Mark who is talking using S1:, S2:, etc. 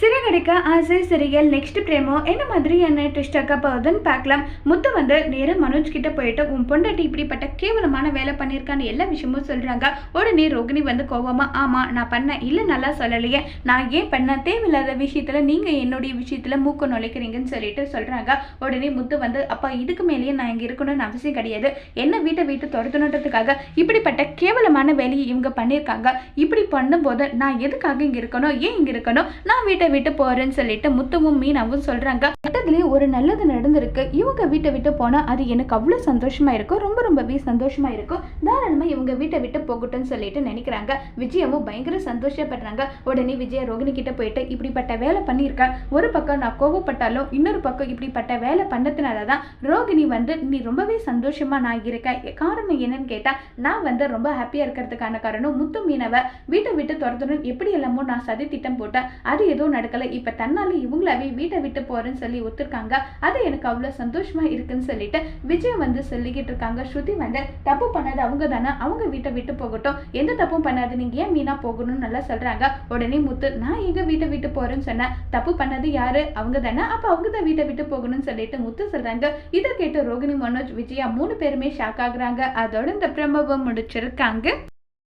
S1: சிறகடிக்க ஆசை சிறியல் நெக்ஸ்ட் பிரேமோ என்ன மாதிரி என்ன ட்விஸ்ட் ஆக்க போகுதுன்னு பார்க்கலாம். முத்து வந்து நேராக மனோஜ் கிட்ட போயிட்டு உன் பொண்டாட்டி இப்படிப்பட்ட கேவலமான வேலை பண்ணியிருக்கான்னு எல்லா விஷயமும் சொல்றாங்க. உடனே ரோகிணி வந்து கோவமா ஆமா நான் பண்ணேன் இல்ல நல்லா சொல்லலையே. நான் ஏன் பண்ண தேவையில்லாத விஷயத்துல நீங்க என்னுடைய விஷயத்துல மூக்க நுழைக்கிறீங்கன்னு சொல்லிட்டு சொல்றாங்க. உடனே முத்து வந்து அப்பா இதுக்கு மேலேயே நான் இங்க இருக்கணும்னு அவசியம் கிடையாது. என்ன வீட்டை வீட்டு துரத்தணுன்றதுக்காக இப்படிப்பட்ட கேவலமான வேலையை இவங்க பண்ணியிருக்காங்க. இப்படி பண்ணும்போது நான் எதுக்காக இங்க இருக்கணும்? ஏன் இங்க இருக்கணும்? நான் வீட்டை விட்டு போறேன்னு சொல்லிட்டு முத்துவும் மீனாவும் சொல்றாங்க. மொத்தத்திலேயே ஒரு நல்லது நடந்திருக்கு. இவங்க வீட்டை விட்டு போனா அது எனக்கு அவ்வளவு சந்தோஷமா இருக்கும். ரொம்ப ரொம்பவே சந்தோஷமா இருக்கும். தாராளமா இவங்க வீட்டை விட்டு போகட்டும்னு சொல்லிட்டு நினைக்கிறாங்க. விஜயாவும் பயங்கர சந்தோஷப்படுறாங்க. உடனே விஜயா ரோகிணி கிட்ட போயிட்டு இப்படிப்பட்ட வேலை பண்ணியிருக்கேன் ஒரு பக்கம் நான் கோவப்பட்டாலும் இன்னொரு பக்கம் இப்படிப்பட்ட வேலை பண்ணதுனால தான் ரோகிணி வந்து நீ ரொம்பவே சந்தோஷமா நான் இருக்கேன். காரணம் என்னன்னு கேட்டா நான் வந்து ரொம்ப ஹாப்பியா இருக்கிறதுக்கான காரணம் முத்து மீனவை வீட்டை விட்டு துரத்தணும் எப்படி எல்லாமோ நான் சதி திட்டம் போட்டேன். அது ஏதோ நடக்கலை. இப்போ தன்னாலே இவங்களாவே வீட்டை விட்டு போகிறேன்னு சொல்லி ஒத்துருக்காங்க. அது எனக்கு அவ்வளோ சந்தோஷமாக இருக்குன்னு சொல்லிட்டு விஜய் வந்து சொல்லிக்கிட்டு இருக்காங்க. ஸ்ருதி வந்து தப்பு பண்ணது அவங்க தானே. அவங்க வீட்டை விட்டு போகட்டும். எந்த தப்பும் பண்ணாது. நீங்கள் ஏன் மீனா போகணும்னு நல்லா சொல்கிறாங்க உடனே முத்து நான் எங்கள் வீட்டை விட்டு போகிறேன்னு சொன்னேன். தப்பு பண்ணது யாரு? அவங்க தானே. அப்போ அவங்க தான் வீட்டை விட்டு போகணும்னு சொல்லிட்டு முத்து சொல்கிறாங்க இதை கேட்டு ரோகிணி மனோஜ் விஜயா மூணு பேருமே ஷாக் ஆகுறாங்க. அதோட இந்த பிரமவம் முடிச்சிருக்காங்க.